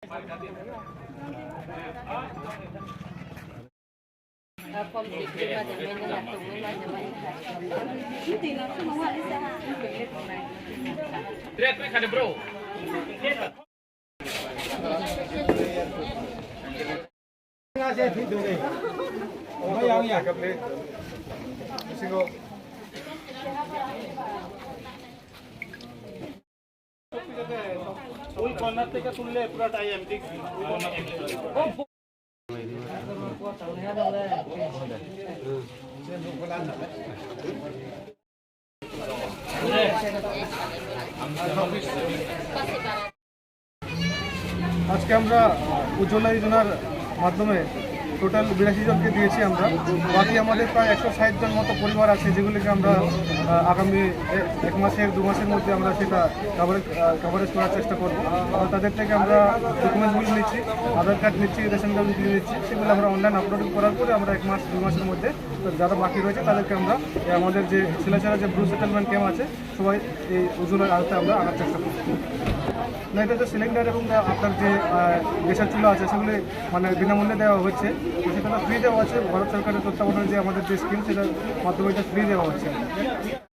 Ah, kompetisi macam mana? Tunggu macam mana? Tidak semua hari sehat. Terus kita bro. Terus kita bro. Terus kita bro. Terus kita bro. ওই corner থেকে তুললে আজকে আমরা উজ্জ্বলা যোজনার মাধ্যমে total বিরাশি জনকে দিয়েছি আমরা। বাকি আমাদের প্রায় একশো ষাট জন মতো পরিবার আছে, যেগুলিকে আমরা আগামী এক মাসের, দু মাসের মধ্যে আমরা সেটা কভারেজ কভারেজ করার চেষ্টা করব। তাদের থেকে আমরা ডকুমেন্টসগুলো নিচ্ছি, আধার কার্ড নিচ্ছি, রেশন কার্ডগুলো নিচ্ছি, সেগুলো আমরা অনলাইন আপলোড করার পরে আমরা এক মাস, দু মাসের মধ্যে যারা বাকি রয়েছে তাদেরকে আমরা আমাদের যে ছেলেছেড়া যে ব্লু সেটেলমেন্ট ক্যাম্প আছে, সবাই এই উজ্জ্বলার আওতায় আমরা আনার চেষ্টা করব। না, এটা তো সিলিন্ডার এবং আপনার যে গ্যাসের চুলা আছে, সেগুলি মানে বিনামূল্যে দেওয়া হচ্ছে। সেটা ফ্রি দেওয়া আছে। ভারত সরকারের তত্ত্বাবধানে যে আমাদের যে স্কিম সেটার মাধ্যমে এটা ফ্রি দেওয়া হচ্ছে।